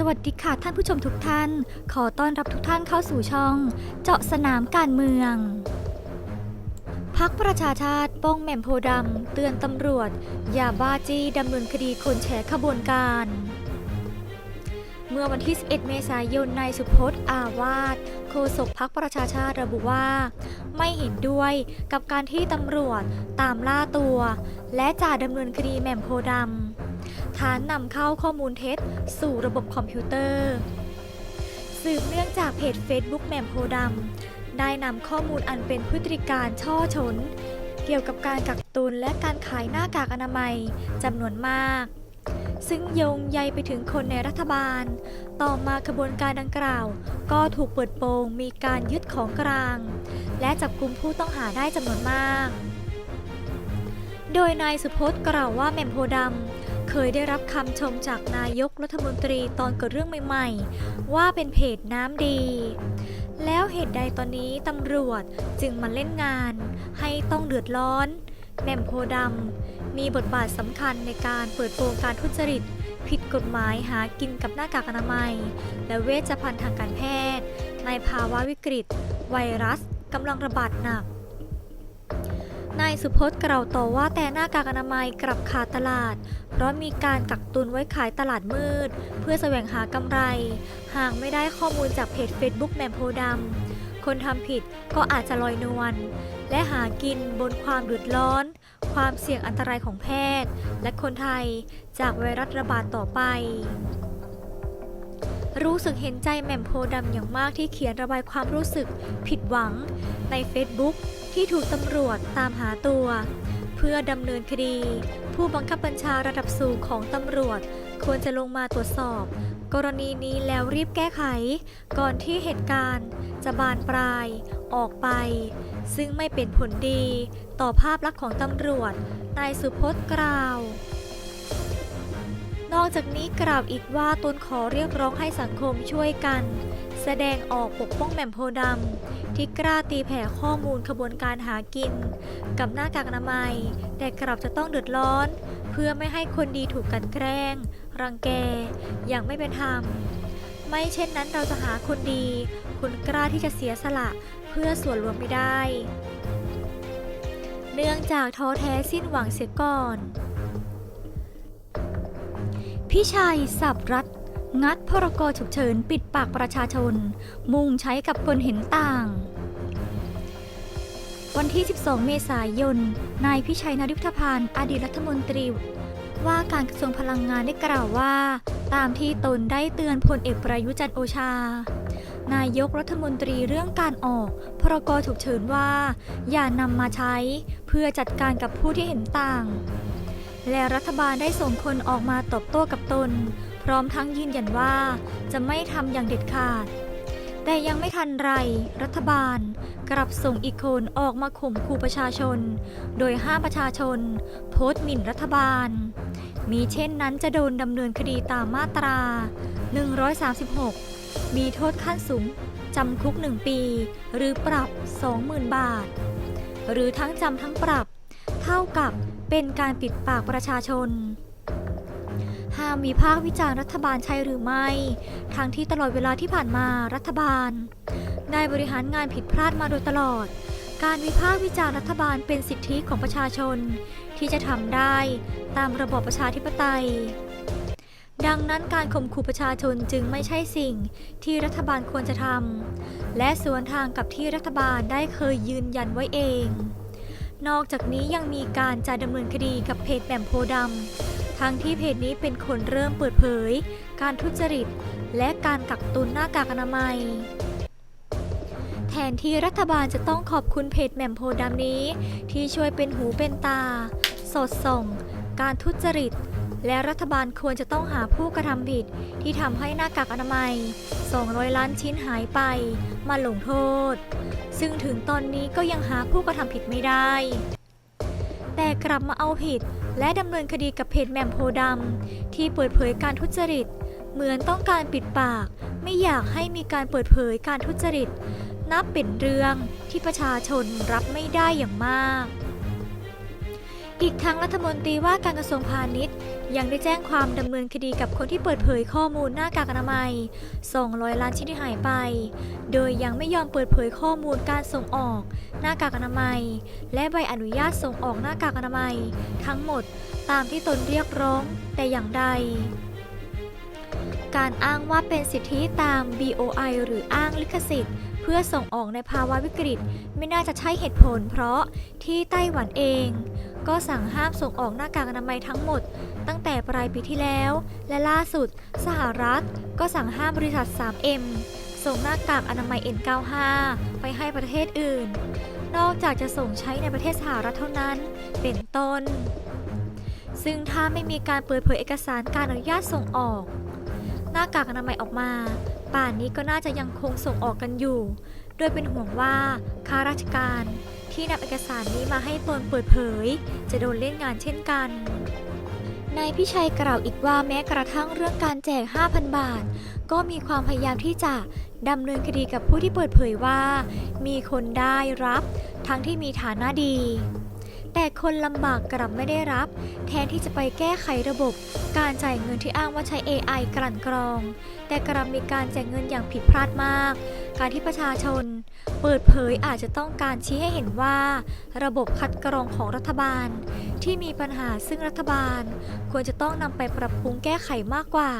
สวัสดีค่ะท่านผู้ชมทุกท่าน ขอต้อนรับทุกท่านเข้าสู่ช่อง เจาะสนามการเมือง พักประชาชาติป้องแหม่มโพดำเตือนตำรวจ อย่าบ้าจี้ดำเนินคดีคนแฉขบวนการ เมื่อวันที่ 11 เมษายนนายสุพจน์อาวาสโฆษกพักประชาชาติระบุว่า ไม่เห็นด้วยกับการที่ตำรวจตามล่าตัว และจะดำเนินคดีแหม่มโพดำ ฐานนำเข้าข้อมูลเท็จ สู่ระบบคอมพิวเตอร์สืบเนื่องจากเพจ Facebook แหม่มโพดำได้นำข้อมูลอันเป็นพฤติการช่อชน เกี่ยวกับการกักตุนและการขายหน้ากากอนามัยจำนวนมาก ซึ่งโยงใยไปถึงคนในรัฐบาล ต่อมาขบวนการดังกล่าว ก็ถูกเปิดโปงมีการยึดของกลาง และจับกลุ่มผู้ต้องหาได้จำนวนมาก โดยนายสุพจน์กล่าวว่าแหม่มโพดำ เคยได้รับคำชมจากนายกรัฐมนตรีตอนเกิดเรื่องใหม่ๆ ว่าเป็นเพจน้ำดี แล้วเหตุใดตอนนี้ตำรวจจึงมาเล่นงาน ให้ต้องเดือดร้อนแหม่มโพดำมีบทบาทสำคัญในการเปิดโปงการทุจริต ผิดกฎหมายหากินกับหน้ากากอนามัย และเวชภัณฑ์ทางการแพทย์ ในภาวะวิกฤต ไวรัสกำลังระบาดหนัก นายสุพจน์กล่าวต่อว่าแต่หน้ากากอนามัยกลับขาดตลาด เพราะมีการกักตุนไว้ขายตลาดมืด เพื่อแสวงหากำไร หากไม่ได้ข้อมูลจากเพจ Facebook แหมมโพดำคนทำผิดก็อาจจะลอยนวลและหากินบนความเดือดร้อน ความเสี่ยงอันตรายของแพทย์ และคนไทยจากไวรัสระบาดต่อไปรู้สึกเห็นใจแหม่มโพดำอย่างมากที่เขียนระบายความรู้สึกผิดหวังใน Facebook ที่ถูกตำรวจตามหาตัว เพื่อดำเนินคดี ผู้บังคับบัญชาระดับสูงของตำรวจ ควรจะลงมาตรวจสอบ กรณีนี้แล้วรีบแก้ไข ก่อนที่เหตุการณ์ จะบานปลายออกไป ซึ่งไม่เป็นผลดี ต่อภาพลักษณ์ของตำรวจนายสุพจน์กล่าวนอกจากนี้กล่าวอีกว่าตนขอเรียกร้องให้สังคมช่วยกัน แสดงออกปกป้องแหม่มโพดำที่กล้าตีแผ่ข้อมูลขบวนการหากิน กับหน้ากากอนามัย แต่กลับจะต้องเดือดร้อน เพื่อไม่ให้คนดีถูกกันแกล้ง รังแก อย่างไม่เป็นธรรม ไม่เช่นนั้นเราจะหาคนดี คนกล้าที่จะเสียสละเพื่อส่วนรวมไม่ได้ เนื่องจากท้อแท้สิ้นหวังเสียก่อน พี่ชัยสับรัฐ งัดพรกฉุกเฉินปิดปากประชาชน มุ่งใช้กับคนเห็นต่าง วันที่ 12 เมษายน นายพิชัยนริพพานอดีตรัฐมนตรี ว่าการกระทรวงพลังงานได้กล่าวว่า ตามที่ตนได้เตือนพลเอกประยุจันโอชา นายกรัฐมนตรีเรื่องการออก พรกฉุกเฉินว่า อย่านำมาใช้เพื่อจัดการกับผู้ที่เห็นต่าง และรัฐบาลได้ส่งคนออกมาตอบโต้กับตน พร้อมทั้งยืนยันว่าจะไม่ทำอย่างเด็ดขาด แต่ยังไม่ทันไร รัฐบาลกลับส่งอีกคนออกมาข่มขู่ประชาชน โดยห้ามประชาชน โพสต์หมิ่นรัฐบาล มีเช่นนั้นจะโดนดำเนินคดีตามมาตรา 136 มีโทษขั้นสูงจำคุก 1 ปี หรือปรับ 20,000 บาท หรือทั้งจำทั้งปรับ เท่ากับ เป็นการปิดปากประชาชน ห้ามวิพากษ์วิจารณ์รัฐบาลใช่หรือไม่ ทั้งที่ตลอดเวลาที่ผ่านมารัฐบาล ได้บริหารงานผิดพลาดมาโดยตลอด การวิพากษ์วิจารณ์รัฐบาลเป็นสิทธิของประชาชน ที่จะทำได้ตามระบอบประชาธิปไตยดังนั้นการข่มขู่ประชาชนจึงไม่ใช่สิ่งที่รัฐบาลควรจะทำ และสวนทางกับที่รัฐบาลได้เคยยืนยันไว้เอง นอกจากนี้ยังมีการจะดำเนินคดีกับเพจแหม่มโพดำทั้งที่เพจนี้เป็นคนเริ่มเปิดเผย การทุจริต และการกักตุนหน้ากากอนามัย แทนที่รัฐบาลจะต้องขอบคุณเพจแหม่มโพดำนี้ ที่ช่วยเป็นหูเป็นตา สอดส่อง การทุจริต และรัฐบาลควรจะต้องหาผู้กระทำผิดที่ทำให้หน้ากากอนามัย 200 ล้านชิ้นหายไป มาลงโทษ ซึ่งถึงตอนนี้ก็ยังหาผู้กระทำผิดไม่ได้ แต่กลับมาเอาผิด และดำเนินคดีกับเพจแหม่มโพดำที่เปิดเผยการทุจริต เหมือนต้องการปิดปาก ไม่อยากให้มีการเปิดเผยการทุจริต นับเป็นเรื่องที่ประชาชนรับไม่ได้อย่างมาก อีกทั้งรัฐมนตรีว่าการกระทรวงพาณิชย์ ยังได้แจ้งความดำเนินคดีกับคนที่เปิดเผยข้อมูลหน้ากากอนามัย 200 ล้านชิ้นที่หายไป โดยยังไม่ยอมเปิดเผยข้อมูลการส่งออก หน้ากากอนามัย และใบอนุญาตส่งออกหน้ากากอนามัย ทั้งหมดตามที่ตนเรียกร้องแต่อย่างใดการอ้างว่าเป็นสิทธิตาม BOI หรืออ้างลิขสิทธิ์ เพื่อส่งออกในภาวะวิกฤต ไม่น่าจะใช่เหตุผล เพราะที่ไต้หวันเอง ก็สั่งห้ามส่งออกหน้ากากอนามัยทั้งหมด ตั้งแต่ปลายปีที่แล้ว และล่าสุด สหรัฐก็สั่งห้ามบริษัท 3M ส่งหน้ากากอนามัย N95 ไปให้ประเทศอื่น นอกจากจะส่งใช้ในประเทศสหรัฐเท่านั้น เป็นต้น ซึ่งถ้าไม่มีการเปิดเผยเอกสารการอนุญาตส่งออก หน้ากากอนามัยออกมา ป่านนี้ก็น่าจะยังคงส่งออกกันอยู่ โดยเป็นห่วงว่าข้าราชการ ที่นำเอกสารนี้มาให้ตนเปิดเผย จะโดนเล่นงานเช่นกัน นายพิชัยกล่าวอีกว่าแม้กระทั่งเรื่องการแจก 5,000 บาท ก็มีความพยายามที่จะดำเนินคดีกับผู้ที่เปิดเผยว่า มีคนได้รับทั้งที่มีฐานะดี แต่คนลำบากกลับไม่ได้รับ แทนที่จะไปแก้ไขระบบ การจ่ายเงินที่อ้างว่าใช้ AI กลั่นกรอง แต่กลับมีการแจกเงินอย่างผิดพลาดมาก การที่ประชาชน เปิดเผยอาจจะต้องการชี้ให้เห็นว่า ระบบคัดกรองของรัฐบาล ที่มีปัญหาซึ่งรัฐบาล ควรจะต้องนำไปปรับปรุงแก้ไขมากกว่า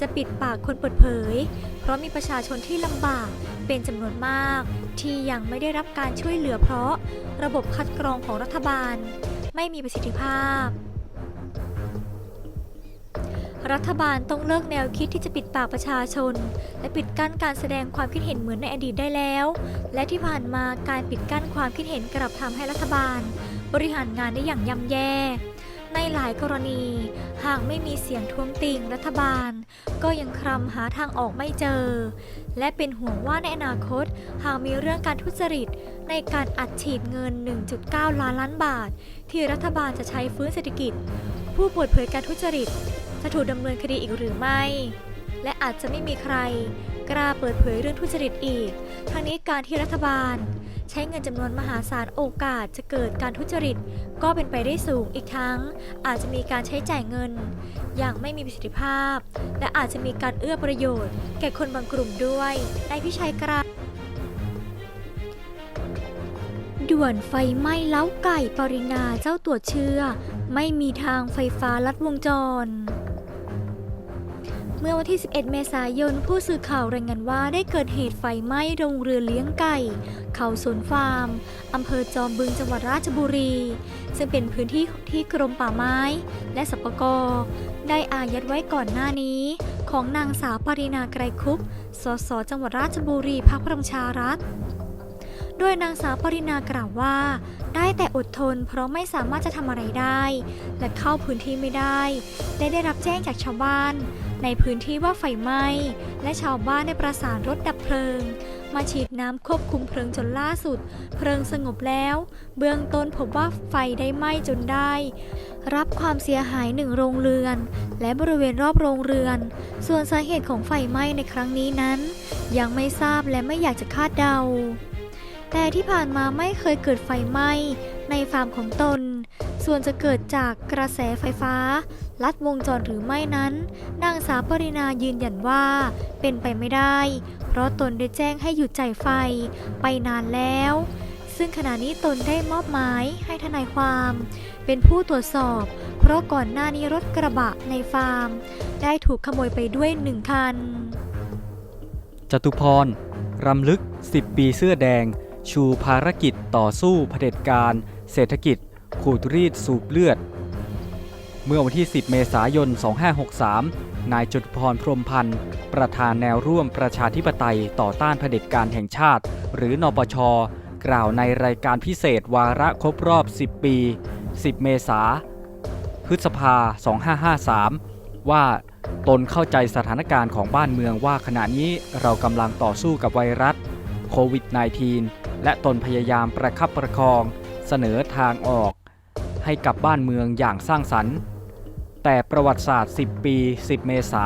จะปิดปากคนเปิดเผย เพราะมีประชาชนที่ลำบากเป็นจำนวนมาก ที่ยังไม่ได้รับการช่วยเหลือเพราะ ระบบคัดกรองของรัฐบาล ไม่มีประสิทธิภาพ รัฐบาลต้องเลิกแนวคิดที่จะปิดปากประชาชน และปิดกั้นการแสดงความคิดเห็นเหมือนในอดีตได้แล้ว และที่ผ่านมาการปิดกั้นความคิดเห็นกลับทำให้รัฐบาล บริหารงานได้อย่างย่ำแย่ ในหลายกรณี หากไม่มีเสียงท้วงติงรัฐบาล ก็ยังคลำหาทางออกไม่เจอ และเป็นห่วงว่าในอนาคต หากมีเรื่องการทุจริต ในการอัดฉีดเงิน 1.9 ล้านล้านบาท ที่รัฐบาลจะใช้ฟื้นเศรษฐกิจ ผู้เปิดเผยการทุจริต จะถูกดำเนินคดีอีกหรือไม่ และอาจจะไม่มีใคร กล้าเปิดเผยเรื่องทุจริตอีก ทั้งนี้การที่รัฐบาล ใช้เงินจำนวนมหาศาลโอกาสจะเกิดการทุจริต ก็เป็นไปได้สูงอีกทั้ง อาจจะมีการใช้จ่ายเงิน อย่างไม่มีประสิทธิภาพ และอาจจะมีการเอื้อประโยชน์ แก่คนบางกลุ่มด้วยนายพิชัยกราด่วนไฟไหม้เล้าไก่ปรินาเจ้าตัวเชื่อ ไม่มีทางไฟฟ้าลัดวงจร มื่อวันที่ 11 เมษายน ผู้สื่อข่าวรายงานว่าได้เกิดเหตุไฟไหม้โรงเรือเลี้ยงไก่ เขาสวนฟาร์ม อำเภอจอมบึงจังหวัดราชบุรี ซึ่งเป็นพื้นที่ที่กรมป่าไม้ และสปกได้อายัดไว้ก่อนหน้านี้ ของนางสาวปรินาไกรคุปสสจังหวัดราชบุรีพรรคพลังประชารัฐโดยนางสาวปรินากล่าวว่า ได้แต่อดทนเพราะไม่สามารถจะทำอะไรได้ และเข้าพื้นที่ไม่ได้และได้รับแจ้งจากชาวบ้าน ในพื้นที่ว่าไฟไหม้ และชาวบ้านได้ประสานรถดับเพลิง มาฉีดน้ำควบคุมเพลิงจนล่าสุด เพลิงสงบแล้ว เบื้องต้นพบว่าไฟได้ไหม้จนได้ รับความเสียหายหนึ่งโรงเรือน และบริเวณรอบโรงเรือน ส่วนสาเหตุของไฟไหม้ในครั้งนี้นั้น ยังไม่ทราบและไม่อยากจะคาดเดา แต่ที่ผ่านมาไม่เคยเกิดไฟไหม้ในฟาร์มของตน ส่วนจะเกิดจากกระแสไฟฟ้า ลัดวงจรหรือไม่นั้น นางสาวปรินายืนยันว่า เป็นไปไม่ได้ เพราะตนได้แจ้งให้หยุดจ่ายไฟไปนานแล้ว ซึ่งขณะนี้ตนได้มอบหมายให้ทนายความ เป็นผู้ตรวจสอบ เพราะก่อนหน้านี้รถกระบะในฟาร์ม ได้ถูกขโมยไปด้วยหนึ่งคัน จตุพรรำลึก 10 ปีเสื้อแดง ชูภารกิจต่อสู้เผด็จการ เศรษฐกิจ ขูดรีดสูบเลือด เมื่อวันที่ 10 เมษายน 2563 นายจตุพรพรมพันธ์ ประธานแนวร่วมประชาธิปไตยต่อต้านเผด็จการแห่งชาติ หรือนปช กล่าวในรายการพิเศษวาระครบรอบ 10 ปี 10 เมษาพฤษภา 2553 ว่าตนเข้าใจสถานการณ์ของบ้านเมืองว่าขณะนี้เรากำลังต่อสู้กับไวรัสโควิด -19 และตนพยายามประคับประคองเสนอทางออก ให้กับบ้านเมืองอย่างสร้างสรรค์ แต่ประวัติศาสตร์ 10 ปี 10 เมษา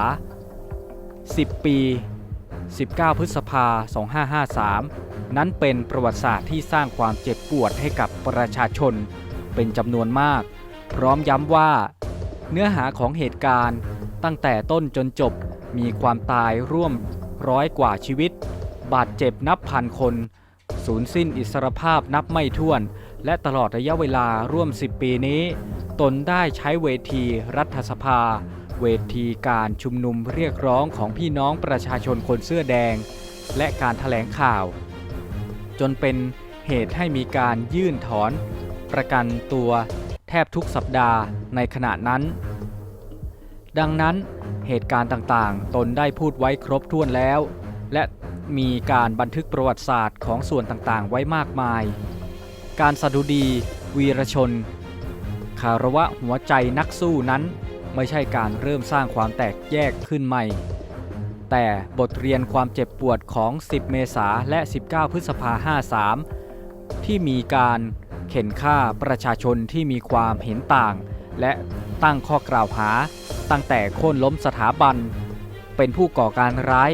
10 ปี 19 พฤษภา 2553 นั้นเป็นประวัติศาสตร์ที่สร้างความเจ็บปวดให้กับประชาชน เป็นจำนวนมาก พร้อมย้ำว่า เนื้อหาของเหตุการณ์ตั้งแต่ต้นจนจบมีความตายร่วมร้อยกว่าชีวิต บาดเจ็บนับพันคน สูญสิ้นอิสรภาพนับไม่ถ้วน และตลอดระยะเวลาร่วม 10 ปีนี้ ตนได้ใช้เวทีรัฐสภา เวทีการชุมนุมเรียกร้องของพี่น้องประชาชนคนเสื้อแดง และการถแถลงข่าว จนเป็นเหตุให้มีการยื่นถอน ประกันตัวแทบทุกสัปดาห์ในขณะนั้น ดังนั้นเหตุการณ์ต่างๆ ตนได้พูดไว้ครบถ้วนแล้ว และมีการบันทึกประวัติศาสตร์ของส่วนต่างๆ ไว้มากมาย การสดุดีวีรชน คารวะหัวใจนักสู้นั้น ไม่ใช่การเริ่มสร้างความแตกแยกขึ้นใหม่ แต่บทเรียนความเจ็บปวดของ 10 เมษาและ 19 พฤษภา53 ที่มีการเข็นฆ่าประชาชนที่มีความเห็นต่าง และตั้งข้อกล่าวหา ตั้งแต่โค่นล้มสถาบัน เป็นผู้ก่อการร้าย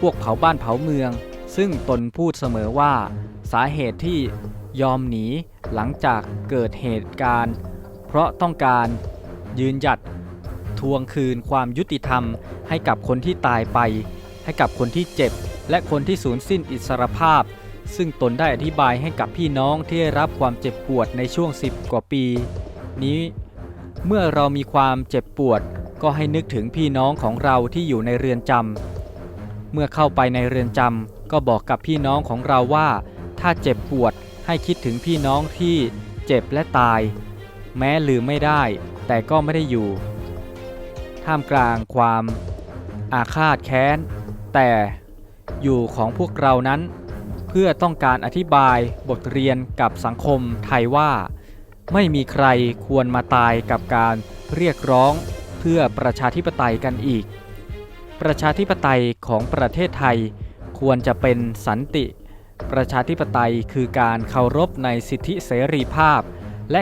พวกเผาบ้านเผาเมือง ซึ่งตนพูดเสมอว่าสาเหตุที่ยอมหนีหลังจากเกิดเหตุการณ์ เพราะต้องการยืนหยัดทวงคืนความยุติธรรม ให้กับคนที่ตายไป ให้กับคนที่เจ็บ และคนที่สูญสิ้นอิสรภาพ ซึ่งตนได้อธิบายให้กับพี่น้องที่ได้รับความเจ็บปวดในช่วง 10 กว่าปี นี้ เมื่อเรามีความเจ็บปวด ก็ให้นึกถึงพี่น้องของเราที่อยู่ในเรือนจำเมื่อเข้าไปในเรือนจำ ก็บอกกับพี่น้องของเราว่า ถ้าเจ็บปวดให้คิดถึงพี่น้องที่เจ็บและตาย แม้ลืมไม่ได้ แต่ก็ไม่ได้อยู่ ท่ามกลางความอาฆาตแค้น แต่อยู่ของพวกเรานั้น เพื่อต้องการอธิบายบทเรียนกับสังคมไทยว่า ไม่มีใครควรมาตายกับการเรียกร้องเพื่อประชาธิปไตยกันอีก ประชาธิปไตยของประเทศไทย ควรจะเป็นสันติ ประชาธิปไตยคือการเคารพในสิทธิเสรีภาพ และ